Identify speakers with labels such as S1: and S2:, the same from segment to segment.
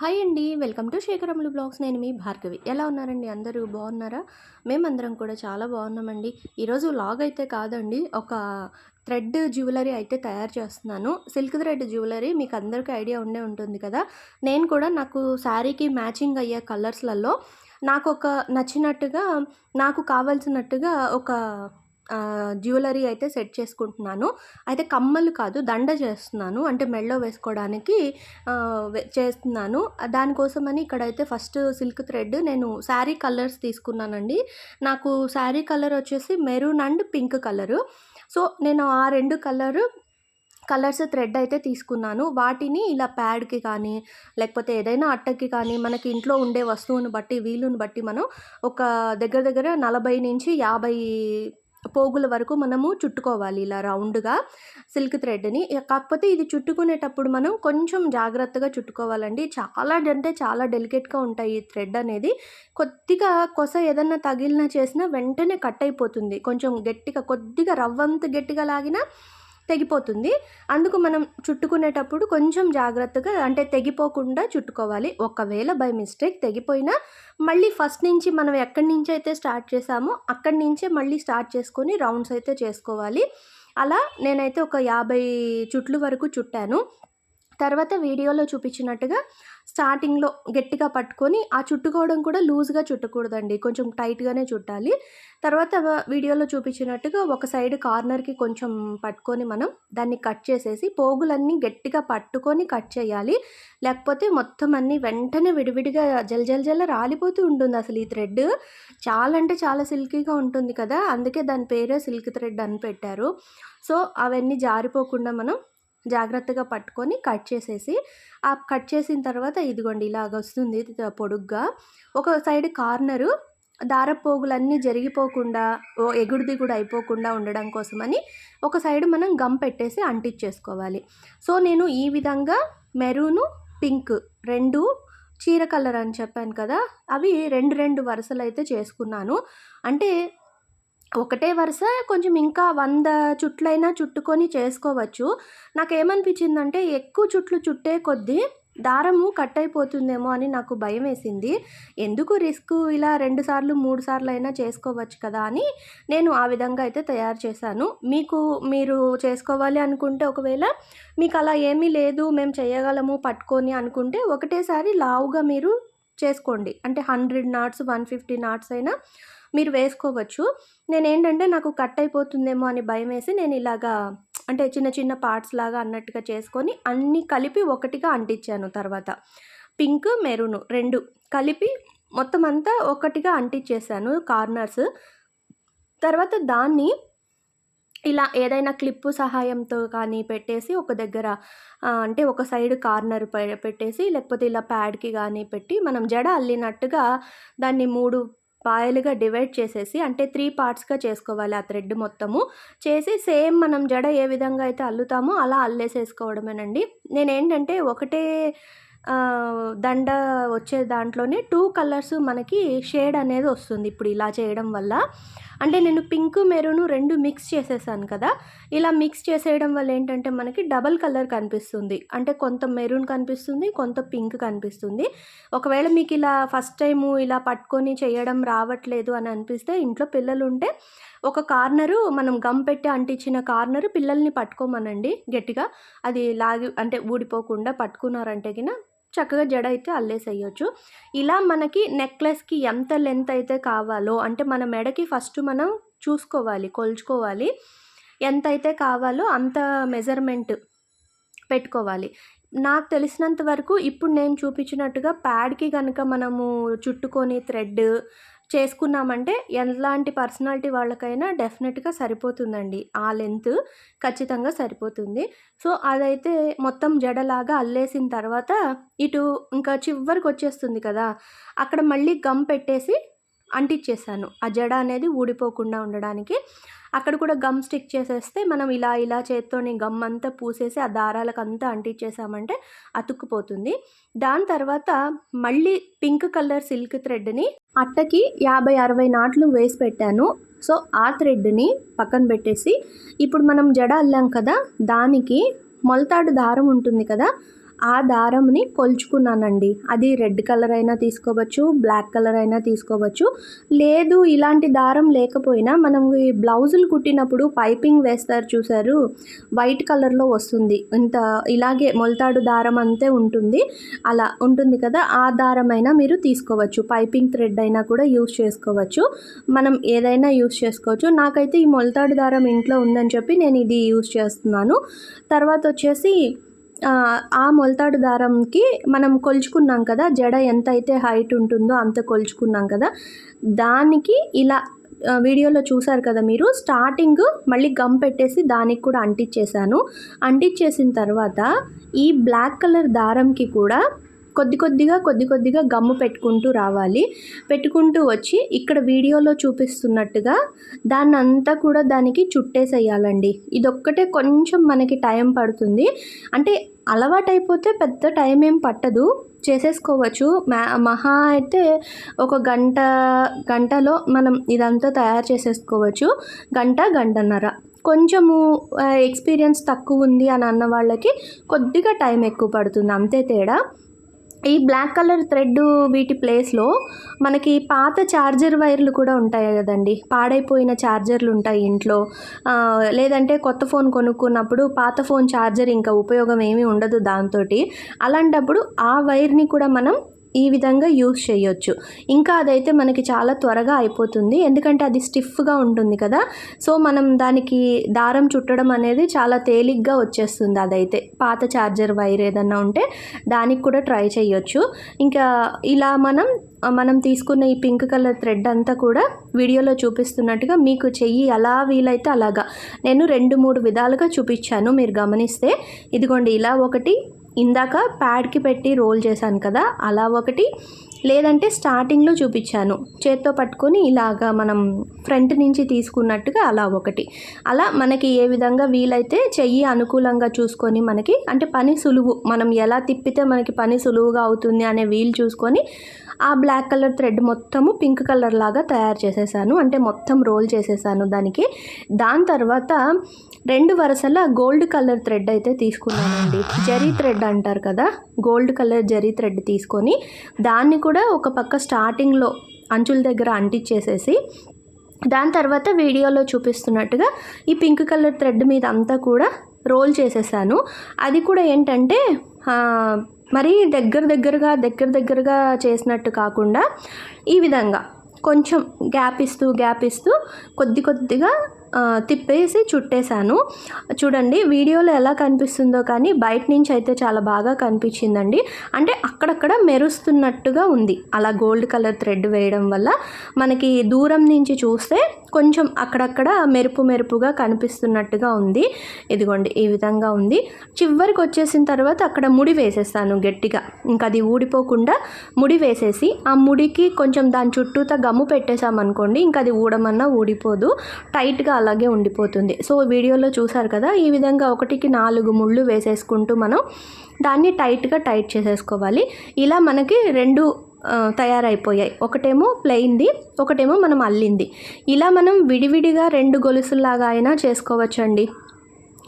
S1: Hi అండి. Welcome to శేఖరములు blogs. నేను మీ భార్గవి. ఎలా ఉన్నారండి? అందరూ బాగున్నారా? మేమందరం కూడా చాలా బాగున్నామండి. ఈరోజు లాగ్ అయితే కాదండి. ఒక థ్రెడ్ జ్యువెలరీ అయితే తయారు చేస్తున్నాను. సిల్క్ థ్రెడ్ జ్యువెలరీ మీకు అందరికీ ఐడియా ఉండే ఉంటుంది కదా. నేను కూడా నాకు శారీకి మ్యాచింగ్ అయ్యే కలర్స్లలో నాకు ఒక నచ్చినట్టుగా నాకు కావాల్సినట్టుగా ఒక జ్యువెలరీ అయితే సెట్ చేసుకుంటున్నాను. అయితే కమ్మలు కాదు దండ చేస్తున్నాను. అంటే మెడలో వేసుకోవడానికి చేస్తున్నాను. దానికోసమని ఇక్కడైతే ఫస్ట్ సిల్క్ థ్రెడ్ నేను శారీ కలర్స్ తీసుకున్నానండి. నాకు శారీ కలర్ వచ్చేసి maroon and pink colour. So నేను ఆ రెండు కలరు కలర్స్ థ్రెడ్ అయితే తీసుకున్నాను. వాటిని ఇలా ప్యాడ్కి కానీ లేకపోతే ఏదైనా అట్టకి కానీ మనకి ఇంట్లో ఉండే వస్తువును బట్టి వీలుని బట్టి మనం ఒక దగ్గర దగ్గర నలభై నుంచి యాభై పోగుల వరకు మనము చుట్టుకోవాలి. ఇలా రౌండ్గా సిల్క్ థ్రెడ్ని. కాకపోతే ఇది చుట్టుకునేటప్పుడు మనం కొంచెం జాగ్రత్తగా చుట్టుకోవాలండి. చాలా అంటే చాలా డెలికేట్గా ఉంటాయి ఈ థ్రెడ్ అనేది. కొద్దిగా కొస ఏదన్నా తగిలినా చేసినా వెంటనే కట్ అయిపోతుంది. కొంచెం గట్టిగా కొద్దిగా రవ్వంత గట్టిగా లాగినా తెగిపోతుంది. అందుకు మనం చుట్టుకునేటప్పుడు కొంచెం జాగ్రత్తగా అంటే తెగిపోకుండా చుట్టుకోవాలి. ఒకవేళ బై మిస్టేక్ తెగిపోయినా మళ్ళీ ఫస్ట్ నుంచి మనం ఎక్కడి నుంచి అయితే స్టార్ట్ చేసామో అక్కడి నుంచే మళ్ళీ స్టార్ట్ చేసుకొని రౌండ్స్ అయితే చేసుకోవాలి. అలా నేనైతే ఒక యాభై చుట్లు వరకు చుట్టాను. తర్వాత వీడియోలో చూపించినట్టుగా స్టార్టింగ్లో గట్టిగా పట్టుకొని ఆ చుట్టుకోవడం కూడా లూజ్గా చుట్టకూడదండి. కొంచెం టైట్గానే చుట్టాలి. తర్వాత వీడియోలో చూపించినట్టుగా ఒక సైడ్ కార్నర్కి కొంచెం పట్టుకొని మనం దాన్ని కట్ చేసేసి పోగులన్నీ గట్టిగా పట్టుకొని కట్ చేయాలి. లేకపోతే మొత్తం అన్నీ వెంటనే విడివిడిగా జల్ జల్ జల్ రాలిపోతూ ఉంటుంది అసలు ఈ థ్రెడ్. చాలా అంటే చాలా సిల్కీగా ఉంటుంది కదా! అందుకే దాని పేరే సిల్క్ థ్రెడ్ అని పెట్టారు. సో అవన్నీ జారిపోకుండా మనం జాగ్రత్తగా పట్టుకొని కట్ చేసేసి ఆ కట్ చేసిన తర్వాత ఇదిగోండి ఇలాగ వస్తుంది పొడుగ్గా. ఒక సైడ్ కార్నరు దారపోగులన్నీ జరిగిపోకుండా ఓ ఎగుడు దిగుడు అయిపోకుండా ఉండడం కోసమని ఒక సైడ్ మనం గమ్ పెట్టేసి అంటించేసుకోవాలి. సో నేను ఈ విధంగా మెరూను పింక్ రెండు చీర కలర్ అని చెప్పాను కదా అవి రెండు రెండు వరుసలు అయితే చేసుకున్నాను. అంటే ఒకటే వరుస కొంచెం ఇంకా వంద చుట్లైనా చుట్టుకొని చేసుకోవచ్చు. నాకేమనిపించిందంటే ఎక్కువ చుట్లు చుట్టే కొద్దీ దారము కట్ అయిపోతుందేమో అని నాకు భయం వేసింది ఎందుకు రిస్క్ ఇలా రెండు సార్లు మూడు సార్లు అయినా చేసుకోవచ్చు కదా అని నేను ఆ విధంగా అయితే తయారు చేశాను. మీకు మీరు చేసుకోవాలి అనుకుంటే ఒకవేళ మీకు అలా ఏమీ లేదు మేము చేయగలము పట్టుకొని అనుకుంటే ఒకటేసారి లావుగా మీరు చేసుకోండి. అంటే hundred knots one fifty knots అయినా మీరు వేసుకోవచ్చు. నేను ఏంటంటే నాకు కట్ అయిపోతుందేమో అని భయం వేసి నేను ఇలాగా అంటే చిన్న చిన్న పార్ట్స్ లాగా అన్నట్టుగా చేసుకొని అన్నీ కలిపి ఒకటిగా అంటించాను తర్వాత. పింక్ మెరూన్ రెండు కలిపి మొత్తం అంతా ఒకటిగా అంటించేసాను కార్నర్స్. తర్వాత దాన్ని ఇలా ఏదైనా క్లిప్పు సహాయంతో కానీ పెట్టేసి ఒక దగ్గర అంటే ఒక సైడ్ కార్నర్ పెట్టేసి లేకపోతే ఇలా ప్యాడ్కి కానీ పెట్టి మనం జడ అల్లినట్టుగా దాన్ని మూడు పాయలుగా డివైడ్ చేసేసి అంటే త్రీ పార్ట్స్గా చేసుకోవాలి ఆ థ్రెడ్ మొత్తము. చేసి సేమ్ మనం జడ ఏ విధంగా అయితే అల్లుతామో అలా అల్లేసేసుకోవడమేనండి. నేనేంటంటే ఒకటే దండ వచ్చే దాంట్లోనే టూ కలర్స్ మనకి షేడ్ అనేది వస్తుంది ఇప్పుడు ఇలా చేయడం వల్ల. అంటే నేను పింక్ మెరూన్ రెండు మిక్స్ చేసేసాను కదా. ఇలా మిక్స్ చేసేయడం వల్ల ఏంటంటే మనకి డబల్ కలర్ కనిపిస్తుంది. అంటే కొంత మెరూన్ కనిపిస్తుంది కొంత పింక్ కనిపిస్తుంది. ఒకవేళ మీకు ఇలా ఫస్ట్ టైము ఇలా పట్టుకొని చేయడం రావట్లేదు అని అనిపిస్తే ఇంట్లో పిల్లలు ఉంటే ఒక కార్నరు మనం గమ్ పెట్టి అంటించిన కార్నరు పిల్లల్ని పట్టుకోమనండి గట్టిగా. అది లాగి అంటే ఊడిపోకుండా పట్టుకున్నారంటే గిన చక్కగా జడ అయితే అల్లేసేయచ్చు. ఇలా మనకి నెక్లెస్కి ఎంత లెంత్ అయితే కావాలో అంటే మన మెడకి ఫస్ట్ మనం చూసుకోవాలి కొలుచుకోవాలి. ఎంత అయితే కావాలో అంత మెజర్మెంట్ పెట్టుకోవాలి. నాకు తెలిసినంత వరకు ఇప్పుడు నేను చూపించినట్టుగా ప్యాడ్కి కనుక మనము చుట్టుకొని థ్రెడ్ చేసుకున్నామంటే ఎలాంటి పర్సనాలిటీ వాళ్ళకైనా డెఫినెట్గా సరిపోతుందండి. ఆ లెంత్ ఖచ్చితంగా సరిపోతుంది. సో అదైతే మొత్తం జడలాగా అల్లేసిన తర్వాత ఇటు ఇంకా చివరికి వచ్చేస్తుంది కదా అక్కడ మళ్ళీ గమ్ పెట్టేసి అంటించేసాను ఆ జడ అనేది ఊడిపోకుండా ఉండడానికి. అక్కడ కూడా గమ్ స్టిక్ చేసేస్తే మనం ఇలా ఇలా చేత్తోని గమ్ అంతా పూసేసి ఆ దారాలకు అంతా అంటించేసామంటే అతుక్కుపోతుంది. దాని తర్వాత మళ్ళీ పింక్ కలర్ సిల్క్ థ్రెడ్ని అట్టకి యాభై అరవై నాట్లు వేసి పెట్టాను. సో ఆ థ్రెడ్ని పక్కన పెట్టేసి ఇప్పుడు మనం జడ అల్లాం కదా దానికి మొలతాడు దారం ఉంటుంది కదా ఆ దారంని కొలుచుకున్నానండి అది రెడ్ కలర్ అయినా తీసుకోవచ్చు బ్లాక్ కలర్ అయినా తీసుకోవచ్చు. లేదు ఇలాంటి దారం లేకపోయినా మనం ఈ బ్లౌజులు కుట్టినప్పుడు పైపింగ్ వేస్తారు చూసారు వైట్ కలర్లో వస్తుంది. ఇంత ఇలాగే మొలతాడు దారం అంతే ఉంటుంది. అలా ఉంటుంది కదా ఆ దారం అయినా మీరు తీసుకోవచ్చు. పైపింగ్ థ్రెడ్ అయినా కూడా యూస్ చేసుకోవచ్చు. మనం ఏదైనా యూస్ చేసుకోవచ్చు. నాకైతే ఈ మొలతాడు దారం ఇంట్లో ఉందని చెప్పి నేను ఇది యూస్ చేస్తున్నాను. తర్వాత వచ్చేసి ఆ, మొలతాడు దారంకి మనం కొలుచుకున్నాం కదా జడ ఎంత అయితే హైట్ ఉంటుందో అంత కొలుచుకున్నాం కదా. దానికి ఇలా వీడియోలో చూసారు కదా మీరు స్టార్టింగ్ మళ్ళీ గమ్ పెట్టేసి దానికి కూడా అంటించేసాను అంటించేసిన తర్వాత ఈ బ్లాక్ కలర్ దారంకి కూడా కొద్ది కొద్దిగా కొద్ది కొద్దిగా గమ్ము పెట్టుకుంటూ రావాలి. పెట్టుకుంటూ వచ్చి ఇక్కడ వీడియోలో చూపిస్తున్నట్టుగా దాన్ని అంతా కూడా దానికి చుట్టేసేయాలండి. ఇదొక్కటే కొంచెం మనకి టైం పడుతుంది. అంటే అలవాటైపోతే పెద్ద టైం ఏం పట్టదు. చేసేసుకోవచ్చు. మహా అయితే ఒక గంట గంటలో మనం ఇదంతా తయారు చేసేసుకోవచ్చు. గంట గంటన్నర. కొంచెము ఎక్స్పీరియన్స్ తక్కువ ఉంది అని అన్న వాళ్ళకి కొద్దిగా టైం ఎక్కువ పడుతుంది. అంతే తేడా. ఈ బ్లాక్ కలర్ థ్రెడ్ వీటి ప్లేస్లో మనకి పాత ఛార్జర్ వైర్లు కూడా ఉంటాయి కదండి. పాడైపోయిన ఛార్జర్లు ఉంటాయి ఇంట్లో. లేదంటే కొత్త ఫోన్ కొనుక్కున్నప్పుడు పాత ఫోన్ ఛార్జర్ ఇంకా ఉపయోగం ఏమీ ఉండదు దాంతో అలాంటప్పుడు ఆ వైర్ని కూడా మనం ఈ విధంగా యూస్ చేయొచ్చు. ఇంకా అదైతే మనకి చాలా త్వరగా అయిపోతుంది. ఎందుకంటే అది స్టిఫ్గా ఉంటుంది కదా. సో మనం దానికి దారం చుట్టడం అనేది చాలా తేలిగ్గా వచ్చేస్తుంది అదైతే. పాత ఛార్జర్ వైర్ ఏదన్నా ఉంటే దానికి కూడా ట్రై చేయొచ్చు. ఇంకా ఇలా మనం మనం తీసుకున్న ఈ పింక్ కలర్ థ్రెడ్ అంతా కూడా వీడియోలో చూపిస్తున్నట్టుగా మీకు చెయ్యి ఎలా వీలైతే అలాగా. నేను రెండు మూడు విధాలుగా చూపించాను. మీరు గమనిస్తే ఇదిగోండి ఇలా ఒకటి ఇందాక ప్యాడ్కి పెట్టి రోల్ చేశాను కదా అలా ఒకటి. లేదంటే స్టార్టింగ్లో చూపించాను. చేత్తో పట్టుకొని ఇలాగా మనం ఫ్రంట్ నుంచి తీసుకున్నట్టుగా అలా ఒకటి. అలా మనకి ఏ విధంగా వీలైతే చెయ్యి అనుకూలంగా చూసుకొని మనకి అంటే పని సులువు మనం ఎలా తిప్పితే మనకి పని సులువుగా అవుతుంది అనే వీలు చూసుకొని ఆ బ్లాక్ కలర్ థ్రెడ్ మొత్తము పింక్ కలర్ లాగా తయారు చేసేసాను. అంటే మొత్తం రోల్ చేసేసాను దానికి. దాని తర్వాత రెండు వరుసల గోల్డ్ కలర్ థ్రెడ్ అయితే తీసుకున్నానండి. జరీ థ్రెడ్ అంటారు కదా? గోల్డ్ కలర్ జరీ థ్రెడ్ తీసుకొని దాన్ని కూడా ఒక పక్క స్టార్టింగ్లో అంచుల దగ్గర అంటించేసేసి దాని తర్వాత వీడియోలో చూపిస్తున్నట్టుగా ఈ పింక్ కలర్ థ్రెడ్ మీద అంతా కూడా రోల్ చేసేసాను. అది కూడా ఏంటంటే మరీ దగ్గర దగ్గరగా దగ్గర దగ్గరగా చేసినట్టు కాకుండా ఈ విధంగా కొంచెం గ్యాప్ ఇస్తూ గ్యాప్ ఇస్తూ కొద్ది కొద్దిగా తిప్పేసి చుట్టేశాను. చూడండి వీడియోలో ఎలా కనిపిస్తుందో కానీ బయట నుంచి అయితే చాలా బాగా కనిపించిందండి. అంటే అక్కడక్కడ మెరుస్తున్నట్టుగా ఉంది. అలా గోల్డ్ కలర్ థ్రెడ్ వేయడం వల్ల మనకి దూరం నుంచి చూస్తే కొంచెం అక్కడక్కడ మెరుపు మెరుపుగా కనిపిస్తున్నట్టుగా ఉంది. ఇదిగోండి ఈ విధంగా ఉంది. చివరికి వచ్చేసిన తర్వాత అక్కడ ముడి వేసేస్తాను గట్టిగా. ఇంకా అది ఊడిపోకుండా ముడి వేసేసి ఆ ముడికి కొంచెం దాని చుట్టూతా గమ్ము పెట్టేసామనుకోండి ఇంకా అది ఊడమన్నా ఊడిపోదు. టైట్గా అలాగే ఉండిపోతుంది. సో వీడియోలో చూసారు కదా ఈ విధంగా ఒకటికి నాలుగు ముళ్ళు వేసేసుకుంటూ మనం దాన్ని టైట్గా టైట్ చేసేసుకోవాలి. ఇలా మనకి రెండు తయారైపోయాయి. ఒకటేమో ప్లెయిన్ది ఒకటేమో మనం అల్లింది. ఇలా మనం విడివిడిగా రెండు గొలుసుల్లాగా అయినా చేసుకోవచ్చండి.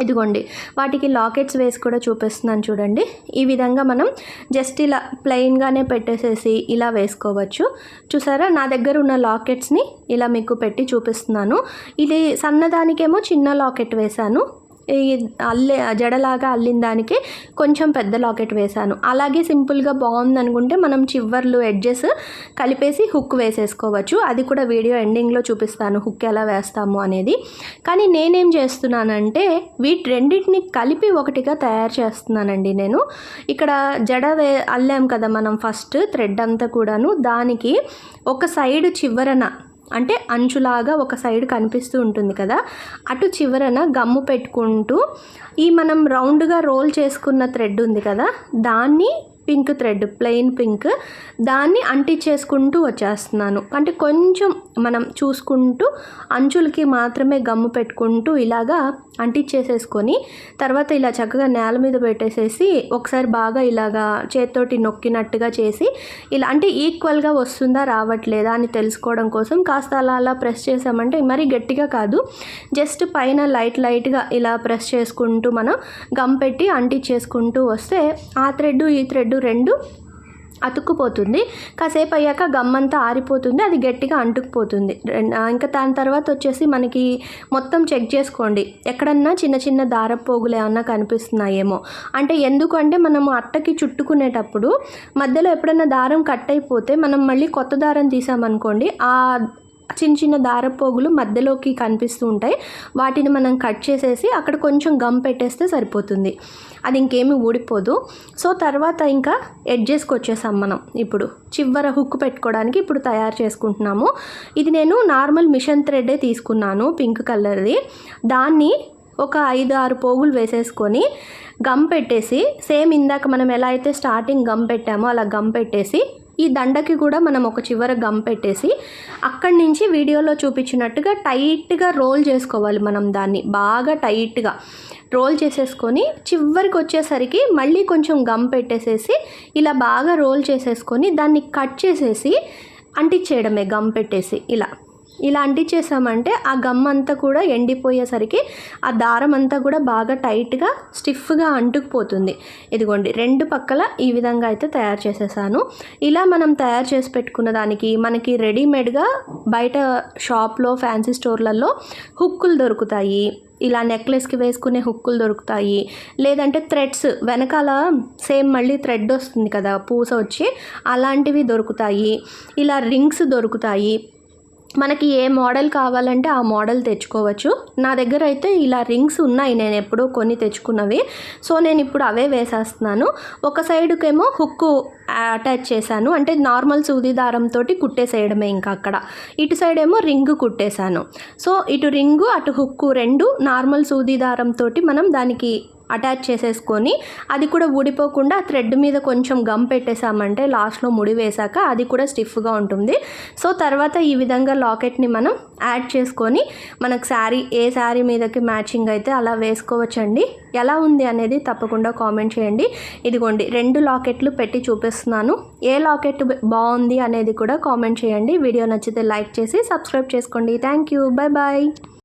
S1: ఇదిగోండి వాటికి లాకెట్స్ వేసి కూడా చూపిస్తున్నాను చూడండి. ఈ విధంగా మనం జస్ట్ ఇలా ప్లెయిన్గానే పెట్టేసేసి ఇలా వేసుకోవచ్చు. చూసారా? నా దగ్గర ఉన్న లాకెట్స్ని ఇలా మీకు పెట్టి చూపిస్తున్నాను. ఇది సన్నదానికేమో చిన్న లాకెట్ వేశాను. అల్లే జడలాగా అల్లిన దానికి కొంచెం పెద్ద లాకెట్ వేశాను. అలాగే సింపుల్గా బాగుంది అనుకుంటే మనం చివర్లు ఎడ్జెస్ కలిపేసి హుక్ వేసేసుకోవచ్చు. అది కూడా వీడియో ఎండింగ్లో చూపిస్తాను హుక్ ఎలా వేస్తాము అనేది. కానీ నేనేం చేస్తున్నానంటే వీటి రెండింటిని కలిపి ఒకటిగా తయారు చేస్తున్నానండి నేను. ఇక్కడ జడ వే అల్లాం కదా మనం ఫస్ట్ థ్రెడ్ అంతా కూడాను. దానికి ఒక సైడ్ చివరన అంటే అంచులాగా ఒక సైడ్ కనిపిస్తూ ఉంటుంది కదా. అటు చివరన గమ్ము పెట్టుకుంటూ ఈ మనం రౌండ్గా రోల్ చేసుకున్న థ్రెడ్ ఉంది కదా. దాన్ని పింక్ థ్రెడ్ ప్లెయిన్ పింక్ దాన్ని అంటించేసుకుంటూ వచ్చేస్తున్నాను. అంటే కొంచెం మనం చూసుకుంటూ అంచులకి మాత్రమే గమ్ము పెట్టుకుంటూ ఇలాగా అంటించేసేసుకొని తర్వాత ఇలా చక్కగా నేల మీద పెట్టేసేసి ఒకసారి బాగా ఇలాగా చేత్తోటి నొక్కినట్టుగా చేసి ఇలా అంటే ఈక్వల్గా వస్తుందా రావట్లేదా అని తెలుసుకోవడం కోసం కాస్త అలా అలా ప్రెస్ చేసామంటే మరీ గట్టిగా కాదు. జస్ట్ పైన లైట్ లైట్గా ఇలా ప్రెస్ చేసుకుంటూ మనం గమ్ పెట్టి అంటించేసుకుంటూ వస్తే ఆ థ్రెడ్ ఈ థ్రెడ్ రెండు అతుక్కుపోతుంది. కాసేపు అయ్యాక గమ్మంతా ఆరిపోతుంది. అది గట్టిగా అంటుకుపోతుంది. ఇంకా దాని తర్వాత వచ్చేసి మనకి మొత్తం చెక్ చేసుకోండి. ఎక్కడన్నా చిన్న చిన్న దారపు పోగులు ఏమన్నా కనిపిస్తున్నాయేమో. అంటే ఎందుకంటే మనము అట్టకి చుట్టుకునేటప్పుడు మధ్యలో ఎప్పుడన్నా దారం కట్ అయిపోతే మనం మళ్ళీ కొత్త దారం తీసామనుకోండి ఆ చిన్న చిన్న దారపోగులు మధ్యలోకి కనిపిస్తూ ఉంటాయి. వాటిని మనం కట్ చేసేసి అక్కడ కొంచెం గమ్ పెట్టేస్తే సరిపోతుంది. అది ఇంకేమి ఊడిపోదు. సో తర్వాత ఇంకా ఎడ్జెస్కి వచ్చేసాం మనం. ఇప్పుడు చివర హుక్ పెట్టుకోవడానికి ఇప్పుడు తయారు చేసుకుంటున్నాము. ఇది నేను నార్మల్ మిషన్ థ్రెడ్డే తీసుకున్నాను పింక్ కలర్ది దాన్ని ఒక ఐదు ఆరు పోగులు వేసేసుకొని గమ్ పెట్టేసి సేమ్ ఇందాక మనం ఎలా అయితే స్టార్టింగ్ గమ్ పెట్టామో అలా గమ్ పెట్టేసి ఈ దండకి కూడా మనం ఒక చివర గమ్ పెట్టేసి అక్కడి నుంచి వీడియోలో చూపించినట్టుగా టైట్గా రోల్ చేసుకోవాలి మనం దాన్ని. బాగా టైట్గా రోల్ చేసేసుకొని చివరికి వచ్చేసరికి మళ్ళీ కొంచెం గమ్ పెట్టేసేసి ఇలా బాగా రోల్ చేసేసుకొని దాన్ని కట్ చేసేసి అంటించేయడమే గమ్ పెట్టేసి ఇలా. ఇలా అంటించేసామంటే ఆ గమ్ అంతా కూడా ఎండిపోయేసరికి ఆ దారం అంతా కూడా బాగా టైట్గా స్టిఫ్గా అంటుకుపోతుంది. ఇదిగోండి రెండు పక్కల ఈ విధంగా అయితే తయారు చేసేసాను. ఇలా మనం తయారు చేసి పెట్టుకున్న దానికి మనకి రెడీమేడ్గా బయట షాప్లో ఫ్యాన్సీ స్టోర్లలో హుక్కులు దొరుకుతాయి. ఇలా నెక్లెస్కి వేసుకునే హుక్కులు దొరుకుతాయి. లేదంటే థ్రెడ్స్ వెనకాల సేమ్ మళ్ళీ థ్రెడ్ వస్తుంది కదా పూస వచ్చి అలాంటివి దొరుకుతాయి. ఇలా రింగ్స్ దొరుకుతాయి. మనకి ఏ మోడల్ కావాలంటే ఆ మోడల్ తెచ్చుకోవచ్చు. నా దగ్గర అయితే ఇలా రింగ్స్ ఉన్నాయి. నేను ఎప్పుడో కొన్ని తెచ్చుకున్నవి. సో నేను ఇప్పుడు అవే వేసేస్తున్నాను. ఒక సైడ్కేమో హుక్కు అటాచ్ చేశాను. అంటే నార్మల్ సూది దారంతో కుట్టేసేయడమే ఇంకా అక్కడ. ఇటు సైడ్ ఏమో రింగ్ కుట్టేశాను. సో ఇటు రింగు అటు హుక్కు రెండు నార్మల్ సూది దారంతో మనం దానికి అటాచ్ చేసేసుకొని అది కూడా ఊడిపోకుండా థ్రెడ్ మీద కొంచెం గమ్ పెట్టేసామంటే లాస్ట్లో ముడి వేశాక అది కూడా స్టిఫ్గా ఉంటుంది. సో తర్వాత ఈ విధంగా లాకెట్ని మనం యాడ్ చేసుకొని మనకు శారీ ఏ శారీ మీదకి మ్యాచింగ్ అయితే అలా వేసుకోవచ్చండి? ఎలా ఉంది అనేది తప్పకుండా కామెంట్ చేయండి. ఇదిగోండి రెండు లాకెట్లు పెట్టి చూపిస్తున్నాను. ఏ లాకెట్ బాగుంది అనేది కూడా కామెంట్ చేయండి. వీడియో నచ్చితే లైక్ చేసి సబ్స్క్రైబ్ చేసుకోండి. Thank you. Bye bye.